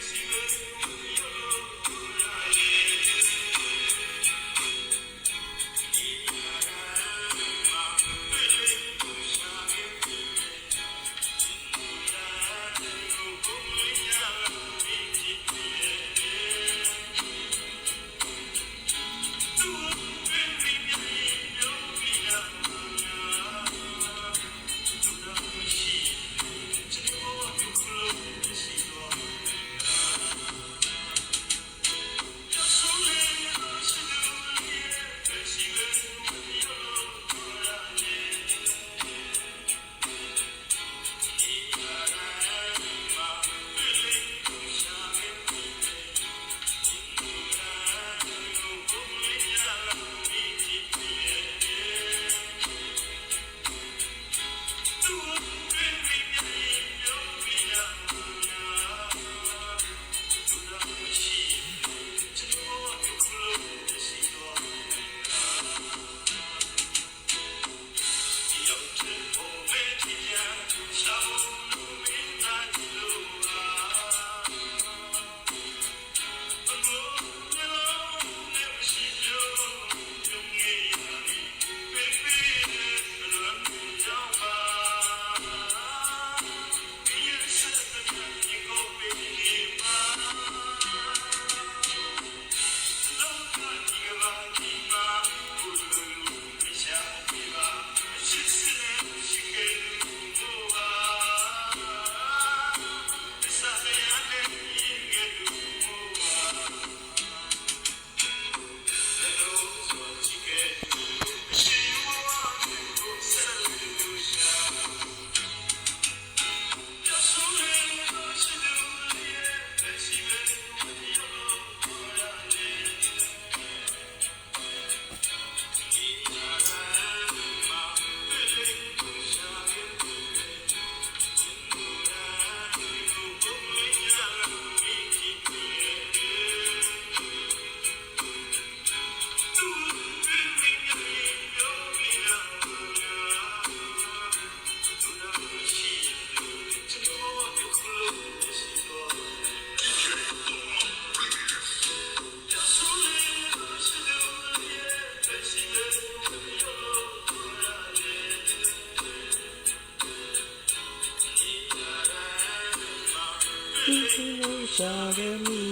ရှာ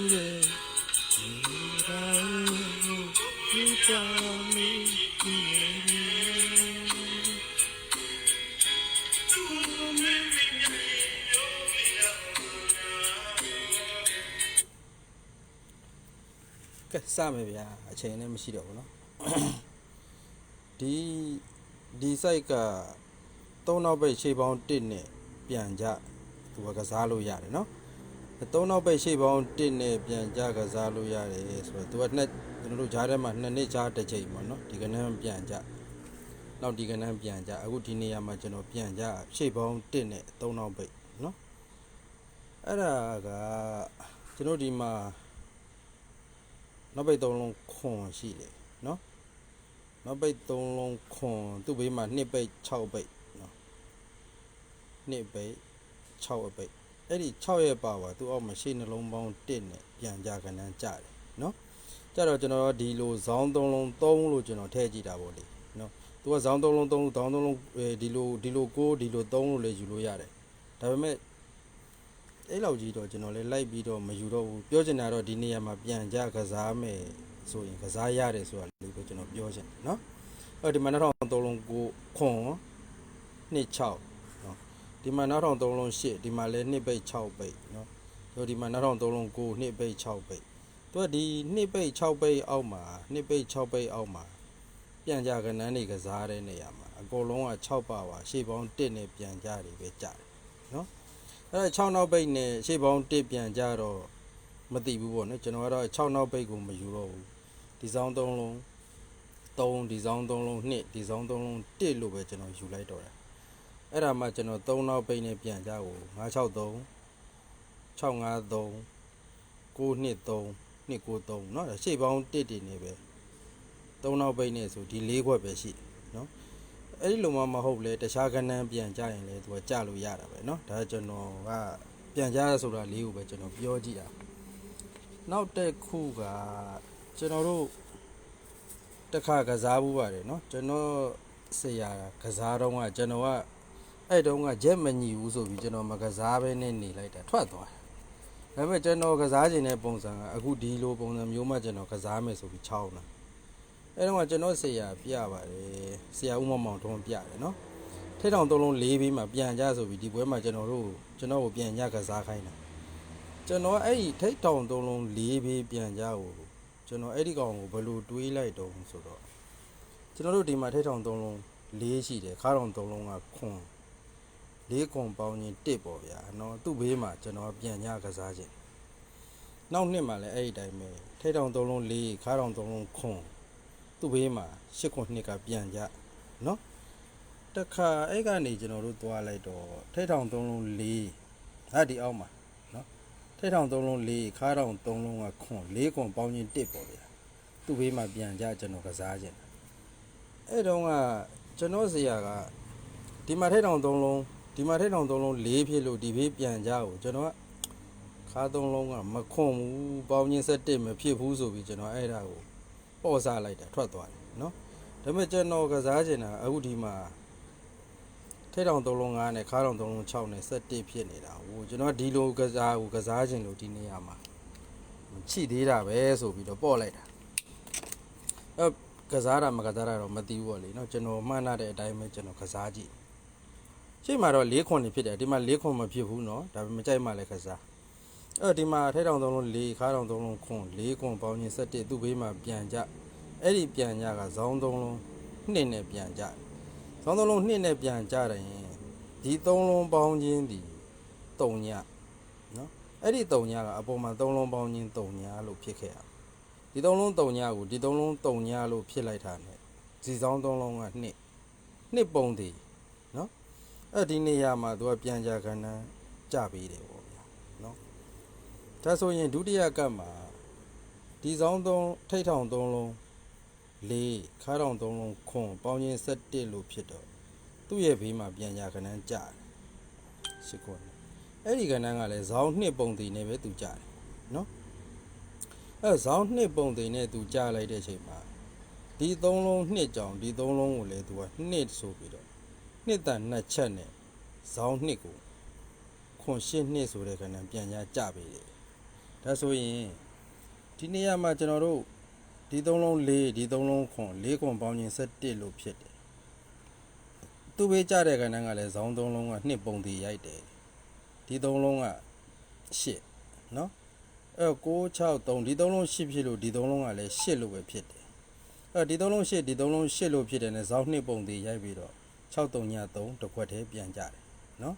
ခဲ့မိတယ်ဒီတိုင်းဒီကြောင်မီဒီကဲစမယ်ဗျာအချိန်လည်းမရှိတော့ဘူးเนาะဒီဒီ site ကသုံးနောက်ပိတ်ရှေ့ပေါင်း1နဲ့ပြန်ကြသူကကစားလို့ရတယ်เนาะ သုံးနောက်ပိတ်ရှေ့ပေါင်း1နဲ့ပြန်ကြကစားလို့ရတယ်ဆိုတော့သူကနှစ်ကျွန်တော်တို့ဂျားထဲမှာနှစ်နှစ်ကြားတစ်ချိန်ပေါ့နော်ဒီကနန်းပြန်ကြနောက်ဒီကနန်းပြန်ကြအခုဒီနေရာမှာကျွန်တော်ပြန်ကြရှေ့ပေါင်း1နဲ့သုံးနောက်ပိတ်နော်အဲ့ဒါကကျွန်တော်ဒီမှာနောက်ပိတ်သုံးလုံးခွန်ရှိတယ်နော်နောက်ပိတ်သုံးလုံးခွန်သူ့ဘေးမှာနှစ်ပိတ်6ပိတ်နော်နှစ်ပိတ်6အပိတ် အဲ့ဒီ6ရဲ့ပါဝါသူအောက်မှာရှေ့နှလုံးပေါင်း1နဲ့ပြန်ကြကဏ္ဍကြတယ်နော်ကြတော့ကျွန်တော်ဒီလိုဇောင်း3လုံး3လို့ကျွန်တော်ထည့်ကြည့်တာပေါ့လေနော်သူကဇောင်း3လုံး3ဇောင်း3လုံးအဲဒီလိုဒီလို6ဒီလို3လို့လည်းယူလို့ရတယ်ဒါပေမဲ့အဲ့လောက်ကြီးတော့ကျွန်တော်လည်းလိုက်ပြီးတော့မယူတော့ဘူးပြောချင်တာတော့ဒီနေရာမှာပြန်ကြကစားမယ်ဆိုရင်ကစားရတယ်ဆိုတာလေးပဲကျွန်တော်ပြောချင်တယ်နော်အဲ့ဒီမှာနောက်3လုံး9ခွန်26 ဒီမှာနောက်ထောင်3လုံး8ဒီမှာလည်း2ပိတ်6ပိတ်เนาะဆိုဒီမှာနောက်ထောင်3လုံး9 2ပိတ်6ပိတ်သူကဒီ2ပိတ်6ပိတ်အောက်မှာ2ပိတ်6ပိတ်အောက်မှာပြန်ကြကနန်းတွေကစားတဲ့နေရာမှာအကုန်လုံးက6ပါပါရှေ့ပေါင်း1နဲ့ပြန်ကြတယ်ပဲကြတယ်เนาะအဲ့တော့6နောက်ပိတ်နဲ့ရှေ့ပေါင်း1ပြန်ကြတော့မသိဘူးပေါ့နော်ကျွန်တော်ကတော့6နောက်ပိတ်ကိုမယူတော့ဘူးဒီဆောင်3လုံး3ဒီဆောင်3လုံး2ဒီဆောင်3လုံး1လို့ပဲကျွန်တော်ယူလိုက်တော့တယ် အဲ့ဒါမှကျွန်တော်3နောက်ပိတ်နဲ့ပြန်ကြကို963 653 923 293เนาะရှေ့ပေါင်း1တည်နေပဲ3နောက်ပိတ်နဲ့ဆိုဒီ၄ခွက်ပဲရှိတယ်เนาะအဲ့ဒီလိုမှမဟုတ်လေတခြားကဏ္ဍပြန်ကြရင်လေသူကကြလို့ရတာပဲเนาะဒါကျွန်တော်က ပြန်ကြရဆိုတာလေးကိုပဲကျွန်တော်ပြောကြည့်တာနောက်တစ်ခုကကျွန်တော်တို့တစ်ခါကစားဘူးပါတယ်เนาะကျွန်တော်ဆရာကစားတော့ကကျွန်တော်က အဲ့တုန်းကဂျက်မညီဘူးဆိုပြီးကျွန်တော်မကစားပဲနဲ့နေလိုက်တာထွက်သွားတယ်ဒါပေမဲ့ကျွန်တော်ကစားခြင်းတဲ့ပုံစံကအခုဒီလိုပုံစံမျိုးမှကျွန်တော်ကစားမယ်ဆိုပြီးချောင်းတာအဲ့တုန်းကကျွန်တော်ဆရာပြပါတယ်ဆရာဦးမောင်မောင်ထုံးပြတယ်နော်ထိထောင်သုံးလုံး၄ပြီးမှပြန်ကြဆိုပြီးဒီပွဲမှာကျွန်တော်တို့ကျွန်တော်ကိုပြန်ကြကစားခိုင်းတာကျွန်တော်အဲ့ဒီထိထောင်သုံးလုံး၄ပြီးပြန်ကြကိုကျွန်တော်အဲ့ဒီကောင်ကိုဘယ်လိုတွေးလိုက်တုံးဆိုတော့ကျွန်တော်တို့ဒီမှာထိထောင်သုံးလုံး၄ရှိတယ်ခါထောင်သုံးလုံးကခွန်း ၄ခွန်ပေါင်းရင်တစ်ပေါ့ဗျာနော်သူ့ဘေးမှာကျွန်တော်ပြန်ကြကစားခြင်းနောက်နှစ်မှာလည်းအဲ့ဒီတိုင်းပဲထိတ်ထောင်သုံးလုံး၄ခါထောင်သုံးလုံးခွန်သူ့ဘေးမှာ၈ခွန်နှစ်ကပြန်ကြနော်တခါအဲ့ကနေကျွန်တော်တို့သွားလိုက်တော့ထိတ်ထောင်သုံးလုံး၄ဟာဒီအောက်မှာနော်ထိတ်ထောင်သုံးလုံး၄ခါထောင်သုံးလုံးကခွန်၄ခွန်ပေါင်းချင်းတစ်ပေါ့ဗျာသူ့ဘေးမှာပြန်ကြကျွန်တော်ကစားခြင်းအဲ့တုန်းကကျွန်တော်ဇေယျကဒီမှာထိတ်ထောင်သုံးလုံး ဒီမှာထိတ်တောင်သုံးလုံး၄ဖြစ်လို့ဒီဖေးပြန်ကြကိုကျွန်တော်ကခါသုံးလုံးကမခွန်ဘူးပေါင်းချင်း၁၁မဖြစ်ဘူးဆိုပြီးကျွန်တော်အဲ့ဒါကိုပေါ်စားလိုက်တာထွက်သွားတယ်နော်ဒါပေမဲ့ကျွန်တော်ကစားချင်တာအခုဒီမှာထဲတောင်သုံးလုံး9နဲ့ခါတောင်သုံးလုံး6နဲ့17ဖြစ်နေတာဟိုကျွန်တော်ဒီလိုကစားကိုကစားချင်လို့ဒီနေရာမှာချိသေးတာပဲဆိုပြီးတော့ပေါ့လိုက်တာအဲကစားတာမကစားတာတော့မသိဘူးပေါ့လေနော်ကျွန်တော်မှန်းရတဲ့အတိုင်းပဲကျွန်တော်ကစားကြည့် ရှေ့မှာတော့၄ခွန်နေဖြစ်တယ်ဒီမှာ၄ခွန်မဖြစ်ဘူးเนาะဒါပေမဲ့ကြိုက်မှလည်းကစားအဲ့ဒီမှာထိတ်တောင်3လုံး4ခါတောင်3လုံးခွန်၄ခွန်ပေါင်းချင်း17သူ့ဘေးမှာပြန်ကြအဲ့ဒီပြန်ကြကဇောင်း3လုံး2နဲ့ပြန်ကြ ။သောင်းသုံးလုံးနှစ်နဲ့ပြန်ကြတယ်ရင်ဒီသုံးလုံးပေါင်းချင်းဒီတုံညနော်။အဲ့ဒီတုံညကအပေါ်မှာသုံးလုံးပေါင်းချင်းတုံညလို့ဖြစ်ခဲ့ရ။ဒီသုံးလုံးတုံညကိုဒီသုံးလုံးတုံညလို့ဖြစ်လိုက်တာ ਨੇ ဒီဆောင်သုံးလုံးကနှစ်နှစ်ပုံတည်နော်။ အဲ့ဒီနေရာမှာသူကပြန်ကြခဏန်းကြပေးတယ်ပေါ့ဗျာနော်။ဒါဆိုရင်ဒုတိယကပ်မှာဒီဆောင်သုံးထိတ်ထောင်သုံးလုံးလေးခါတောင်သုံးလုံးခွန်ပေါင်းချင်း17လို့ဖြစ်တော့သူ့ရဲ့ဘေးမှာပြန်ကြခဏန်းကြတယ်ရှိခွန်းအဲ့ဒီခဏန်းကလည်းဇောင်းနှစ်ပုံတည်နဲ့ပဲသူကြတယ်နော်အဲ့ဇောင်းနှစ်ပုံတည်နဲ့သူကြလိုက်တဲ့အချိန်မှာဒီသုံးလုံးနှစ်ကြောင်ဒီသုံးလုံးကိုလည်းသူကနှစ်ဆိုပြီးတော့ နှစ်တန်နှစ်ချက်နဲ့ဇောင်းနှစ်ကိုခွန်ရှင်းနှစ်ဆိုတဲ့ခဏန်းပြန်ကြကြပေးတယ်ဒါဆိုရင်ဒီနေရာမှာကျွန်တော်တို့ဒီသုံးလုံး၄ဒီသုံးလုံးခွန်၄ခွန်ပေါင်းချင်း17လို့ဖြစ်တယ်သူ့ဘေးကြတဲ့ကဏ္ဍကလည်းဇောင်းသုံးလုံးကနှစ်ပုံတည်ရိုက်တယ်ဒီသုံးလုံးက8နော်အဲ6 6 3ဒီသုံးလုံး8ဖြစ်လို့ဒီသုံးလုံးကလည်း8လို့ပဲဖြစ်တယ်အဲဒီသုံးလုံး8ဒီသုံးလုံး8လို့ဖြစ်တယ်နဲ့ဇောင်းနှစ်ပုံတည်ရိုက်ပြီးတော့ 6 3ည3တစ်ခွက်တည်းပြန်ကြတယ်နော်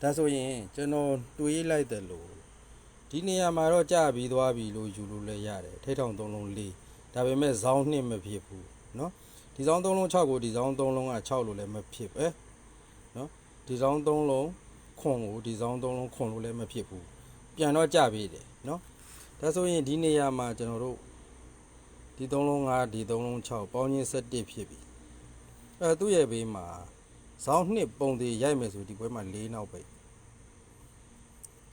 ဒါဆိုရင်ကျွန်တော်တွေးလိုက်တယ်လို့ဒီနေရာမှာတော့ကြပြီးသွားပြီလို့ယူလို့လည်းရတယ်ထိတ်ထောင်သုံးလုံး၄ ဒါပေမဲ့ဇောင်းနှစ်မဖြစ်ဘူးเนาะဒီဇောင်း3လုံး6ကိုဒီဇောင်း3လုံးက6လို့လည်းမဖြစ်ပဲเนาะဒီဇောင်း3လုံးခွန်ကိုဒီဇောင်း3လုံးခွန်လို့လည်းမဖြစ်ဘူးပြန်တော့ကြပြီတယ်เนาะဒါဆိုရင်ဒီနေရာမှာကျွန်တော်တို့ဒီ3လုံး5ဒီ3လုံး6ပေါင်းချင်း17ဖြစ်ပြီ အဲသူ့ရဲ့ဘေးမှာဇောင်းနှစ်ပုံသေးရိုက်မယ်ဆိုဒီပွဲမှာ၄နောက်ပဲ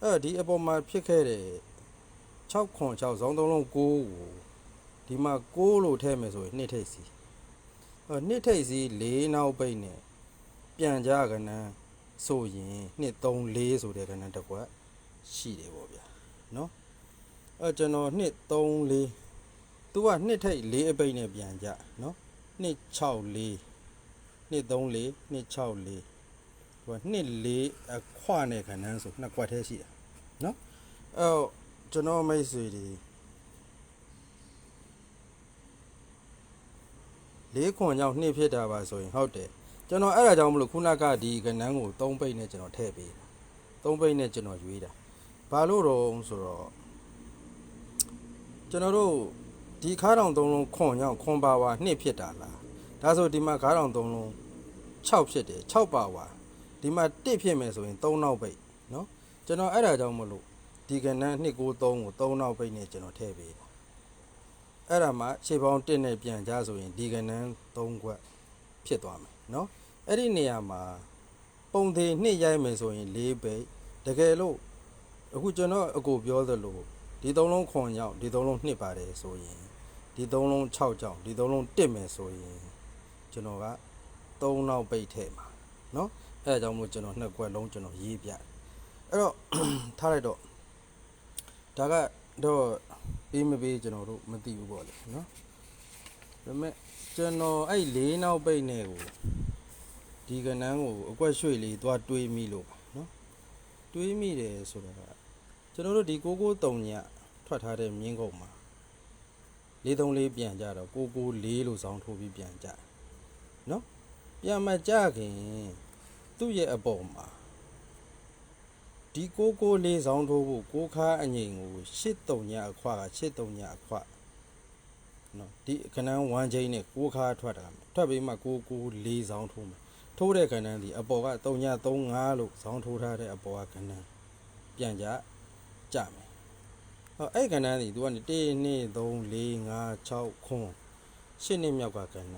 အဲဒီအပေါ်မှာဖြစ်ခဲ့တဲ့6ခွန်6ဇောင်း3လုံး9ကို ဒီမှာ6လို့ထည့်မယ်ဆိုရင်နှစ်ထိပ်စီအဲနှစ်ထိပ်စီ၄နောက်ပိတ်နဲ့ပြန်ကြကနန်းဆိုရင်နှစ်3 4ဆိုတဲ့ကနန်းတစ်ခွက်ရှိတယ်ပေါ့ဗျာเนาะအဲကျွန်တော်နှစ်3 4သူကနှစ်ထိပ်၄အပိတ်နဲ့ပြန်ကြเนาะနှစ်6 4 နှစ်3 4နှစ်6 4ဟိုနှစ်4အခွနဲ့ကနန်းဆိုနှစ်ခွက်ထဲရှိတယ်เนาะအဲကျွန်တော်မိတ်ဆွေတွေ လေးခွန်ကြောင့်နှိဖြစ်တာပါဆိုရင်ဟုတ်တယ်ကျွန်တော်အဲ့ဒါကြောင့်မလို့ခုနကဒီကဏ္ဍကို3ပိတ်နဲ့ကျွန်တော်ထည့်ပေးတာ3ပိတ်နဲ့ကျွန်တော်ရွေးတာဘာလို့တော့ဆိုတော့ကျွန်တော်တို့ဒီခါးတောင်3လုံးခွန်ကြောင့်ခွန်ပါဝါနှိဖြစ်တာလား ဒါဆိုဒီမှာခါးတောင်3လုံး6ဖြစ်တယ်6ပါဝါဒီမှာ1ဖြစ်မယ်ဆိုရင်3နောက်ပိတ်เนาะကျွန်တော်အဲ့ဒါကြောင့်မလို့ဒီကဏ္ဍ293ကို3နောက်ပိတ်နဲ့ကျွန်တော်ထည့်ပေးတာ အဲ့ဒါမှခြေပေါင်း1နဲ့ပြန်ကြဆိုရင်ဒီကနန်း3ခွက်ဖြစ်သွားမယ်เนาะအဲ့ဒီနေရာမှာပုံသေးနှစ်ရိုက်မယ်ဆိုရင်4ပိတ်တကယ်လို့ အခုကျွန်တော်အကိုပြောသလိုဒီသုံးလုံးခွန်ကြောင့်ဒီသုံးလုံးနှစ်ပါတယ်ဆိုရင်ဒီသုံးလုံး6ကြောင့်ဒီသုံးလုံးတစ်မယ်ဆိုရင် ကျွန်တော်က3နောက်ပိတ်ထဲမှာเนาะအဲဒါကြောင့်မို့ကျွန်တော်နှစ်ခွက်လုံးကျွန်တော်ရေးပြတယ်အဲ့တော့ ထားလိုက်တော့ဒါကတော့ပေးမပေးကျွန်တော်တို့မသိဘူးပေါ့လေเนาะဒါပေမဲ့ကျွန်တော်အဲ့၄နောက်ပိတ်နဲ့ကိုဒီကနန်းကိုအကွက်ရွှေ့လေးသွားတွေးမိလို့ပါเนาะတွေးမိတယ်ဆိုတော့ ကျွန်တော်တို့ဒီ693ညထွက်ထားတဲ့မြင်းကုတ်မှာ434ပြန်ကြတော့694လို့ဇောင်းထိုးပြီးပြန်ကြတယ် နော်ပြန်မကြခင်သူ့ရဲ့အပေါ်မှာဒီ694ဇောင်းထိုးဖို့ကိုခါအငိမ်ကို83ညအခွာက83ညအခွာနော်ဒီခဏန်း1ချိန်နဲ့ကိုခါထွက်တာမယ်ထွက်ပြီးမှ694ဇောင်းထိုးမယ်ထိုးတဲ့ခဏန်းဒီအပေါ်က3ည35လို့ဇောင်းထိုးထားတဲ့အပေါ်ကခဏန်းပြန်ကြကြမယ်ဟောအဲ့ကဏ္ဍစီ तू ကနေ1 2 3 4 5 6ခွန်း8နှစ်မြောက်ကကဏ္ဍ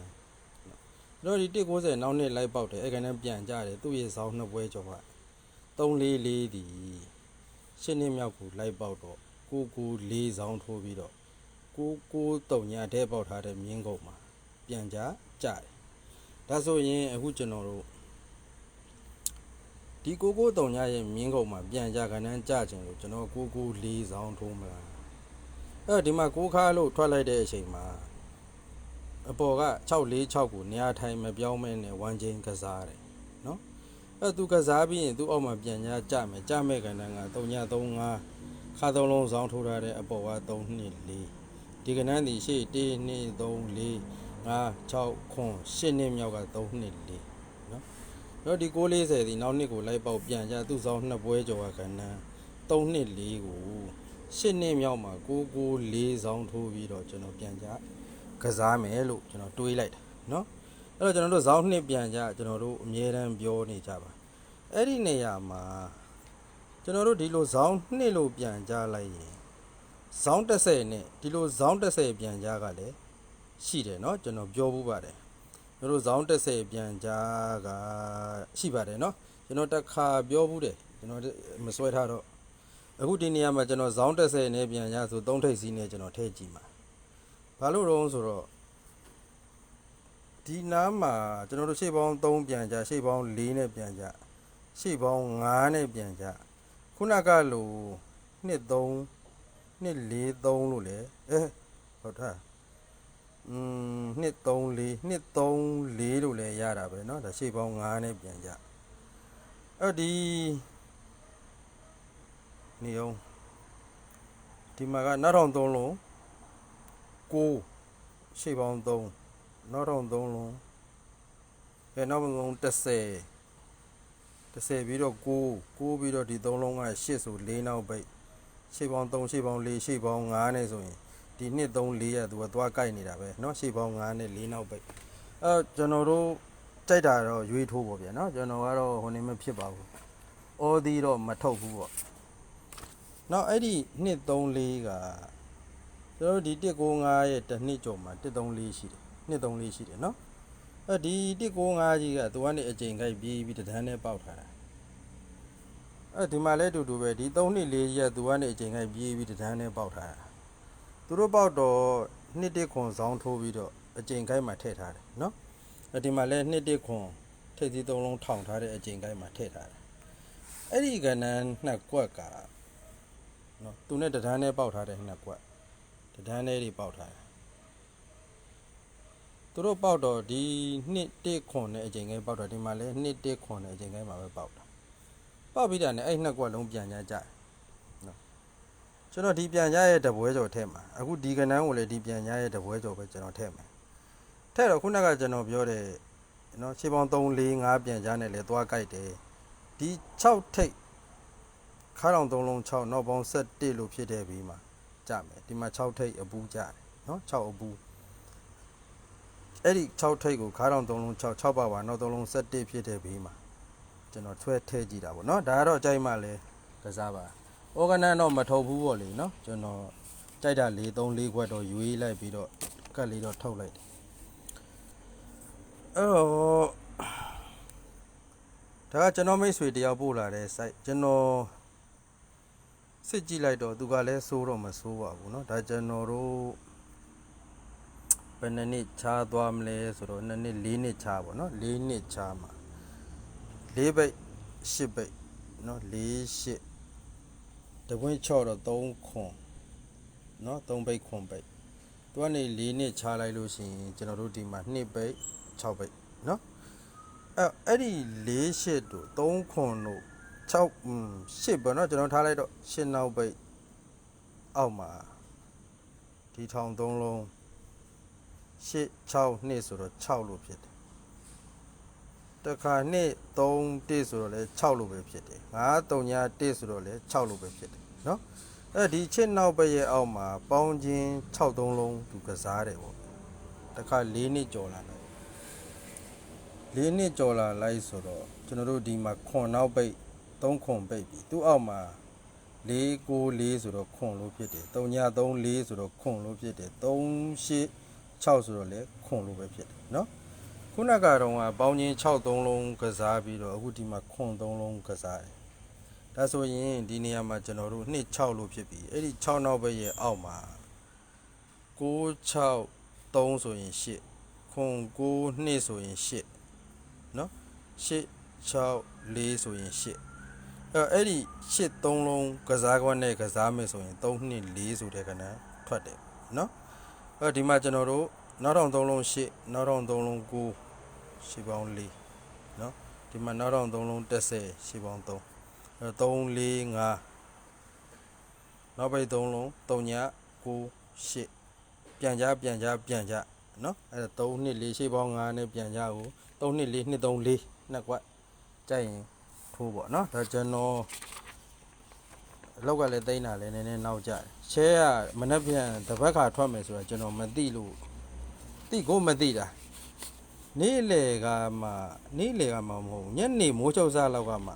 တော့ဒီ190နောက်နှစ်လိုက်ပေါက်တယ်အဲ့ကဏ္ဍပြန်ကြတယ်သူ့ရဲ့ဇောင်းနှစ်ပွဲကျော်က344ဒီ8နှစ်မြောက်ကိုလိုက်ပေါက်တော့994ဇောင်းထိုးပြီးတော့993ညတဲပေါက်ထားတဲ့မြင်းကုတ်မှာပြန်ကြကြတယ်ဒါဆိုရင်အခုကျွန်တော်တို့ဒီကိုကိုတုံညရဲ့မြင်းကုံမှာပြန်ကြခဏန်းကြချင်လို့ကျွန်တော်ကိုကိုလေးဆောင်ထိုးမလားအဲ့တော့ဒီမှာကိုခါလို့ထွက်လိုက်တဲ့အချိန်မှာ အပေါ်က646ကိုနေရာထိုင်မပြောင်းမဲနဲ့ဝမ်ချင်းကစားတယ်နော်အဲ့သူကစားပြီးရင်သူ့အောက်မှာပြန်ကြကြမယ်ကြမဲ့ခဏန်းက335ခါသုံးလုံးဆောင်ထိုးထားတဲ့အပေါ်က324ဒီကဏန်းဒီရှေ့1 2 3 4 5 6ခွန်း8နှစ်မြောက်က324တော့ဒီ640ဒီနောက်နှစ်ကိုလိုက်ပေါက်ပြန်ကြသူ့ဆောင်နှစ်ပွဲကျော်ကကဏ္ဍ3နှစ်4ကို8နှစ်မြောက်မှာ694ဆောင်ထိုးပြီးတော့ကျွန်တော်ပြန်ကြ ကစားမယ်လို့ကျွန်တော်တွေးလိုက်တယ်เนาะအဲ့တော့ကျွန်တော်တို့ဇောင်းနှစ်ပြန်ကြကျွန်တော်တို့အမြဲတမ်းပြောနေကြပါအဲ့ဒီနေရာမှာကျွန်တော်တို့ဒီလိုဇောင်းနှစ်လို့ပြန်ကြလိုက်ရင်ဇောင်း30နဲ့ဒီလိုဇောင်း30ပြန်ကြကလည်းရှိတယ်เนาะကျွန်တော်ပြောဖို့ပါတယ် ကျွန်တော်တို့ဇောင်း30ပြန်ကြားကရှိပါတယ်เนาะကျွန်တော်တစ်ခါပြောဘူးတယ်ကျွန်တော်မစွဲထားတော့အခုဒီနေရာမှာကျွန်တော်ဇောင်း30နဲ့ပြန်ကြားဆို3ထိပ်စီးနဲ့ကျွန်တော်ထည့်ကြည့်မှာ ဘာလို့တော့ဆိုတော့ဒီနားမှာကျွန်တော်တို့ရှေ့ပေါင်း3ပြန်ကြားရှေ့ပေါင်း4နဲ့ပြန်ကြားရှေ့ပေါင်း5နဲ့ပြန်ကြားခုနကလို2 3 2 4 3လို့လေအဲဟုတ်တာ อืม2 3 4 2 3 4လို့လည်းရတာပဲเนาะဒါရှေ့ပေါင်း9နဲ့ပြန်ကြအဲ့ဒီနေအောင်ဒီမှာကနောက်ထောင်3လုံး 9ရှေ့ပေါင်း3နောက်ထောင်3လုံးအဲနောက်ပေါင်း30 30ပြီးတော့9 9ပြီးတော့ဒီ3လုံးက8ဆို4နောက်ပိတ်ရှေ့ပေါင်း3ရှေ့ပေါင်း4ရှေ့ပေါင်း9နဲ့ဆိုရင် ဒီနှစ်3 4ရက်သူကသွားကြိုက်နေတာပဲเนาะရှေ့ပေါင်း9နဲ့4နောက်ပိတ်အဲကျွန်တော်တို့ကြိုက်တာတော့ရွေးထိုးပေါ့ဗျာเนาะကျွန်တော်ကတော့ဟိုနေမဖြစ်ပါဘူးအော်ဒီတော့မထုတ်ဘူးပေါ့နောက်အဲ့ဒီနှစ်3 4က ကျွန်တော်တို့ဒီ195ရဲ့တစ်နှစ်ကျော်မှာ134ရှိတယ်နှစ်3 4ရှိတယ်เนาะအဲဒီ195ကြီးကသူကနေအကျိန်ခိုက်ပြီးပြီးတန်းနဲ့ပေါက်ထားတာအဲဒီမှာလဲတူတူပဲဒီ3နှစ်4ရက်သူကနေအကျိန်ခိုက်ပြီးပြီးတန်းနဲ့ပေါက်ထားတာ သူတို့ပေါက်တော့နှစ်တစ်ခွန်ဇောင်းထိုးပြီးတော့အကျိန်ကိုက်မှာထည့်ထားတယ်နော်အဲ့ဒီမှာလဲနှစ်တစ်ခွန်ထိပ်သီးသုံးလုံးထောင်ထားတဲ့အကျိန်ကိုက်မှာထည့်ထားတယ်အဲ့ဒီကဏ္ဍနှစ်ကွက်ကနော်သူနဲ့တဒန်းနဲ့ပေါက်ထားတဲ့နှစ်ကွက် တဒန်းလေးတွေပေါက်ထားတယ်သူတို့ပေါက်တော့ဒီနှစ်တစ်ခွန်နဲ့အကျိန်ကိုက်ပေါက်တော့ဒီမှာလဲနှစ်တစ်ခွန်နဲ့အကျိန်ကိုက်မှာပဲပေါက်တာပေါက်ပြီးတာနဲ့အဲ့နှစ်ကွက်လုံးပြန်ကြကြတယ်ကျွန်တော်ဒီပြန်ကြားရဲ့တပွဲကျော်ထည့်မှာအခုဒီကနန်းကိုလည်းဒီပြန်ကြားရဲ့တပွဲကျော်ပဲကျွန်တော်ထည့်မယ်ထည့်တော့ခုနကကျွန်တော်ပြောတဲ့နော်ခြေပေါင်း3 4 5ပြန်ကြားနဲ့လည်းသွားကြိုက်တယ်ဒီ6ထိပ်ခါတော်3လုံး6နောက်ပေါင်း7လို့ဖြစ်တဲ့ပြီးမှာ ကြမယ်ဒီမှာ6ထိပ်အပူးကြတယ်နော်6အပူးအဲ့ဒီ6ထိပ်ကိုခါတော်3လုံး6 6ပါပါနောက်3လုံး7ဖြစ်တဲ့ပြီးမှာကျွန်တော်ဆွဲထည့်ကြည့်တာပေါ့နော်ဒါကတော့အကြိုက်မှလည်းကစားပါဩဂနန်တော့မထုတ်ဘူးပေါ့လေနော်ကျွန်တော်ကြိုက်တာ၄3 4ခွက်တော့ယူရေးလိုက်ပြီးတော့ကတ်လေးတော့ထုတ်လိုက်တယ်အဲ့တော့ဒါကကျွန်တော်မိတ်ဆွေတယောက်ပို့လာတဲ့ site ကျွန်တော် စစ်ကြည့်လိုက်တော့သူကလည်းစိုးတော့မစိုးပါဘူးเนาะဒါကျွန်တော်တို့ဘယ်နှစ်နှစ်ချားသွားမလဲဆိုတော့နှစ်နှစ်လေးနှစ်ချားပေါ့เนาะလေးနှစ်ချားမှာလေးပိတ်ရှစ်ပိတ်เนาะလေးရှစ်တပွင့်6တော့3ခွန်เนาะ3ပိတ်ခွန်ပိတ်သူကနေလေးနှစ်ချားလိုက်လို့ရှိရင်ကျွန်တော်တို့ဒီမှာ2ပိတ်6ပိတ်เนาะအဲ့အဲ့ဒီလေးရှစ်တို့3ခွန်တို့ 6อืม8ပေါ့เนาะကျွန်တော်ထားလိုက်တော့8နောက်ပိတ်အောက်မှာဒီထောင်3လုံး8 6နှစ်ဆိုတော့6လို့ဖြစ်တယ်တခါနှစ်3တစ်ဆိုတော့လဲ6လို့ပဲဖြစ်တယ်9 3ညာ1ဆိုတော့လဲ6လို့ပဲဖြစ်တယ်เนาะအဲ့ဒီချစ်နောက်ပိတ်ရဲ့အောက်မှာပေါင်းချင်း6 3လုံးသူကစားတယ်ပေါ့တခါ4နှစ်ကျော်လာတယ်4နှစ်ကျော်လာလိုက်ဆိုတော့ကျွန်တော်တို့ဒီမှာခွန်နောက်ပိတ် 3ခွန်ပိတ်ပြီသူ့အောက်မှာ4 9 4ဆိုတော့ခွန်လို့ဖြစ်တယ်3ည3 4ဆိုတော့ခွန်လို့ဖြစ်တယ်3 8 6ဆိုတော့လေခွန်လို့ပဲဖြစ်တယ်เนาะခုနကတော့ကပေါင်းချင်း6 3လုံးကစားပြီးတော့အခုဒီမှာခွန်3လုံးကစားတယ်ဒါဆိုရင်ဒီနေရာမှာကျွန်တော်တို့2 6လို့ဖြစ်ပြီအဲ့ဒီ6နောက်ဘက်ရဲ့အောက်မှာ6 6 3ဆိုရင်8ခွန်9 2ဆိုရင်8เนาะ8 6 4ဆိုရင်8 အဲ့ဒီရှစ်သုံးလုံးကစားကွက်နဲ့ကစားမယ်ဆိုရင်3နှစ်4ဆိုတဲ့ကဏ္ဍထွက်တယ်နော်အဲ့ဒီမှာကျွန်တော်တို့နောက်ထောင်3လုံးရှစ်နောက်ထောင်3လုံး9ရှစ်ပေါင်း4နော်ဒီမှာနောက်ထောင်3လုံး10ရှစ်ပေါင်း3အဲ့3 4 5နောက်ပိတ်3လုံး3ည9ရှစ်ပြန်ကြပြန်ကြပြန်ကြနော်အဲ့ဒါ3နှစ်4ရှစ်ပေါင်း5နဲ့ပြန်ကြကို3နှစ်4 2 3 4နှစ်ကွက်ကြိုက်ရင် ခိုးပေါ့နော်ဒါကျွန်တော်လောက်ကလည်းတိမ့်တာလည်းနည်းနည်းနောက်ကျတယ်ရှဲကမနှက်ပြန်တပတ်ခါထွက်မယ်ဆိုတာကျွန်တော်မသိလို့သိကိုမသိတာနေ့လေကမှနေ့လေကမှမဟုတ်ညနေမိုးချုပ်စားလောက်ကမှ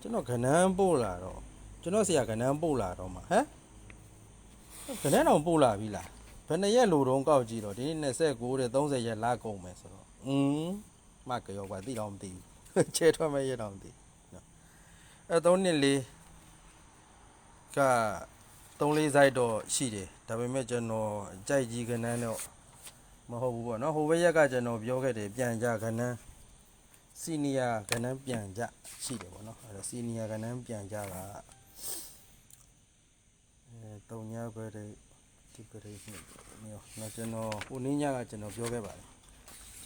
ကျွန်တော်ခဏန်းပို့လာတော့ကျွန်တော်ဆရာခဏန်းပို့လာတော့မှဟမ်ခဏန်းတော့ပို့လာပြီလားဘယ်နှရက်လိုတော့ကောက်ကြည့်တော့ဒီနေ့29တဲ့30ရက်လာကုန်မယ်ဆိုတော့อืมမကရောပါသိတော့မသိဘူး ချဲထွက်မဲ့ရက်တော့မသိနော်အဲ3နှစ်လေးက3လေးစိုက်တော့ရှိတယ်ဒါပေမဲ့ကျွန်တော်ကြိုက်ကြီးကနန်းတော့မဟုတ်ဘူးပေါ့နော်ဟိုဘက်ရက်ကကျွန်တော်ပြောခဲ့တယ်ပြန်ကြကနန်းစီနီယာကနန်းပြန်ကြရှိတယ်ပေါ့နော်အဲ့တော့စီနီယာကနန်းပြန်ကြတာအဲတုံညာပဲတဲ့ဒီပရိနှစ်မျိုးနော်ကျွန်တော်ဟိုနေ့ညကကျွန်တော်ပြောခဲ့ပါတယ်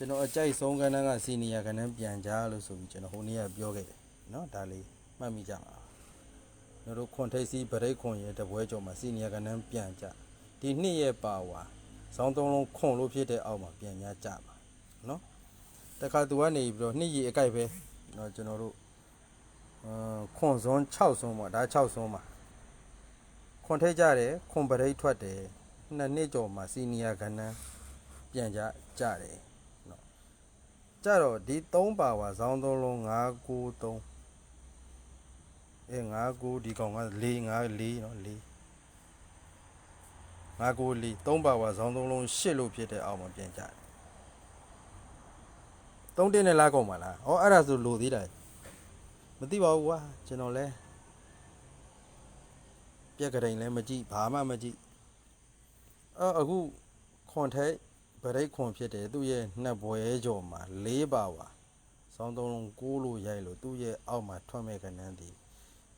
ကျွန်တော်အကြိုက်ဆုံးကနန်းကစီနီယာကနန်းပြန်ကြလို့ဆိုပြီးကျွန်တော်ဟိုနေ့ကပြောခဲ့တယ်နော်ဒါလေးမှတ်မိကြပါ ကျွန်တော်တို့ခွန်ထိပ်စီးဗရိတ်ခွန်ရဲ့တပွဲကျော်မှာစီနီယာကနန်းပြန်ကြဒီနှစ်ရဲ့ပါဝါစောင်းသုံးလုံးခွန်လို့ဖြစ်တဲ့အောက်မှာပြန်ညာကြပါနော်တခါသူကနေပြီးတော့နှစ်ရီအကြိုက်ပဲเนาะကျွန်တော်တို့အခွန်စွန်း6စွန်းပေါ့ဒါ6စွန်းပါခွန်ထိပ်ကြတယ်ခွန်ဗရိတ်ထွက်တယ်နှစ်နှစ်ကျော်မှာစီနီယာကနန်းပြန်ကြကြတယ်เนาะ ကြတော့ဒီ3ပါဝါစောင်းသုံးလုံး9 9 3 အဲ9 9ဒီကောင်က4 5 4เนาะ4 5 9 4 3ပါဝါဇောင်း3လုံး8လို့ဖြစ်တဲ့အောက်မှာပြန်ကြတယ်3တင်းနဲ့လာကုန်ပါလားဩအဲ့ဒါဆိုလိုသေးတာမသိပါဘူးကွာကျွန်တော်လဲပြက်ကတိန်လဲမကြည့်ဘာမှမကြည့်အော်အခုခွန်ထိတ် ဗရိတ်ခွန်ဖြစ်တယ်သူ့ရဲ့နှစ်ဘွယ်ကြော်မှာ၄ပါဝါဇောင်း3လုံး9လို့ရိုက်လို့သူ့ရဲ့အောက်မှာထွက်မဲ့ကဏ္ဍတည်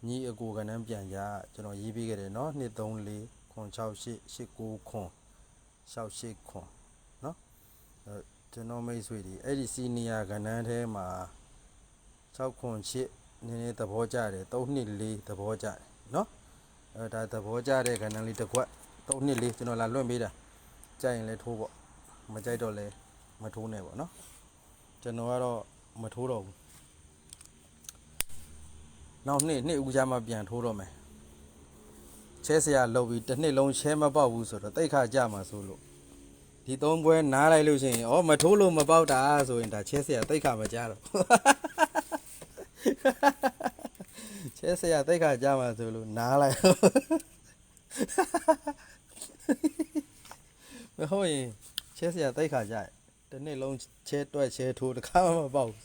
ညီအကိုကနန်းပြန်ကြကျွန်တော်ရေးပေးခဲ့တယ်เนาะ2 3 4ခွန်6 8 8 9ခွန်6 8ခွန်เนาะအဲကျွန်တော်မိတ်ဆွေဒီအဲ့ဒီစီနီယာကနန်းထဲမှာ6ခွန်8နည်းနည်းသဘောကျတယ်3နှစ်4သဘောကျတယ်เนาะအဲဒါသဘောကျတဲ့ကနန်းလေးတစ်ခွက်3နှစ်4ကျွန်တော်လာလွှင့်ပေးတာကြိုက်ရင်လည်းထိုးပေါ့ မကြိုက်တော့လဲမထိုးနဲ့ပေါ့နော်ကျွန်တော်ကတော့မထိုးတော့ဘူးနောက်နှစ်နှစ်ဦးကြမှာပြန်ထိုးတော့မယ်ချဲဆရာလောက်ပြီးတစ်နှစ်လုံးချဲမပေါက်ဘူးဆိုတော့တိတ်ခါကြမှာဆိုလို့ဒီသုံးပွဲနားလိုက်လို့ရှိရင်ဩမထိုးလို့မပေါက်တာဆိုရင်ဒါချဲဆရာတိတ်ခါမကြတော့ချဲဆရာတိတ်ခါကြမှာဆိုလို့နားလိုက်မဟုတ်ရင်ချဲဆရာတိတ်ခါကြတယ်တစ်နှစ်လုံးချဲတွက်ချဲထိုးတစ်ခါမှမပေါက်ဘူး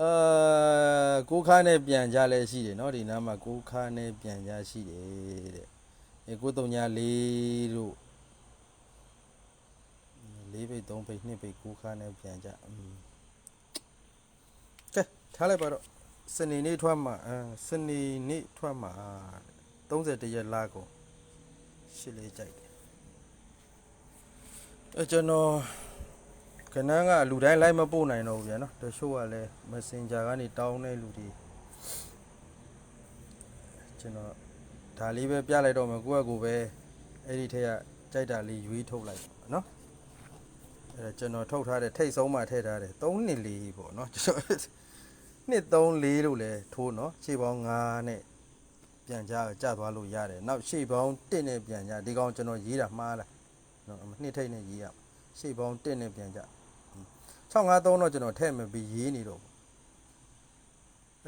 အာကိုခါနဲ့ပြန်ကြလဲရှိတယ်เนาะဒီနားမှာကိုခါနဲ့ပြန်ကြရှိတယ်တဲ့အဲကိုတုံညာလေးတို့လေးပိတ်သုံးပိတ်နှစ်ပိတ်ကိုခါနဲ့ပြန်ကြอืมကဲထားလိုက်ပါတော့စနေနေ့ထွက်မှာအဲစနေနေ့ထွက်မှာ31ရက်လာကုန် ရှစ်လေးကြိုက်တယ်အဲကျွန်တော်ကနန်းကလူတိုင်းလိုက်မပို့နိုင်တော့ဘူးဗျာနော်တချို့ကလည်း Messenger ကနေတောင်းတဲ့လူတွေကျွန်တော်ဒါလေးပဲပြလိုက်တော့မယ်ကိုယ့်အကူပဲအဲ့ဒီထက်ကကြိုက်တာလေးရွေးထုတ်လိုက်ပါနော်အဲ့ဒါကျွန်တော်ထုတ်ထားတဲ့ထိတ်ဆုံးမှထည့်ထားတယ်3နှစ်လေးပေါ့နော်ကျွန်တော်နှစ်3 4လို့လဲထိုးနော်ခြေပေါင်း9နဲ့ ပြန်ကြကြသွားလို့ရတယ်နောက်ရှေ့ပေါင်းတင့်နဲ့ပြန်ကြဒီကောင်ကျွန်တော်ရေးတာမှားလားနော်နှစ်ထိတ်နဲ့ရေးရရှေ့ပေါင်းတင့်နဲ့ပြန်ကြ653တော့ကျွန်တော်ထည့်မပြီးရေးနေတော့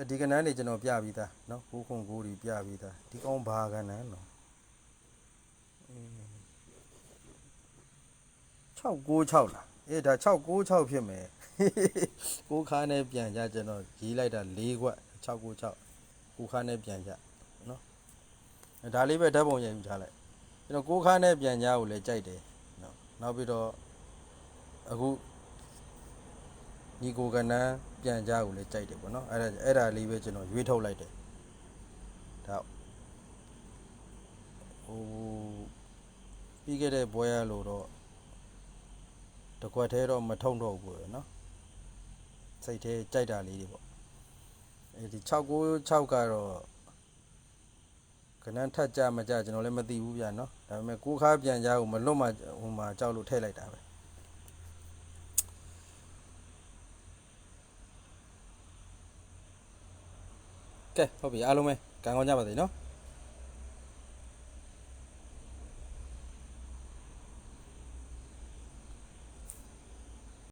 ဒီကဏ္ဍနေကျွန်တော်ပြပြီးသားနော်ကိုခွန်ကိုကြီးပြပြီးသားဒီကောင်ဘာကဏ္ဍနော်696လားအေးဒါ696ဖြစ်မယ်ကိုခါနဲ့ပြန်ကြကျွန်တော်ရေးလိုက်တာ၄ခွက်696ကိုခါနဲ့ပြန်ကြ ဒါလေးပဲဓာတ်ပုံရိုက်ယူထားလိုက်ကျွန်တော်ကိုးခါနဲ့ပြန်ကြားကိုလည်းကြိုက်တယ်နော်နောက်ပြီးတော့အခုညီကိုကနန်းပြန်ကြားကိုလည်းကြိုက်တယ်ပေါ့နော်အဲ့ဒါအဲ့ဒါလေးပဲကျွန်တော်ရွေးထုတ်လိုက်တယ်ဒါဟိုပြီးခဲ့တဲ့ဘွဲရလို့တော့တကွက်သေးတော့မထုံတော့ဘူးပေါ့နော်စိတ်သေးကြိုက်တာလေးတွေပေါ့အဲဒီ6 9 6ကတော့ ကနန်းထက်ကြမကြကျွန်တော်လည်းမသိဘူးဗျာနော်ဒါပေမဲ့ကိုခါပြန်ကြကိုမလွတ်မှဟိုမှာကြောက်လို့ထည့်လိုက်တာပဲကဲဟုတ်ပြီအားလုံးပဲကံကောင်းကြပါစေနော်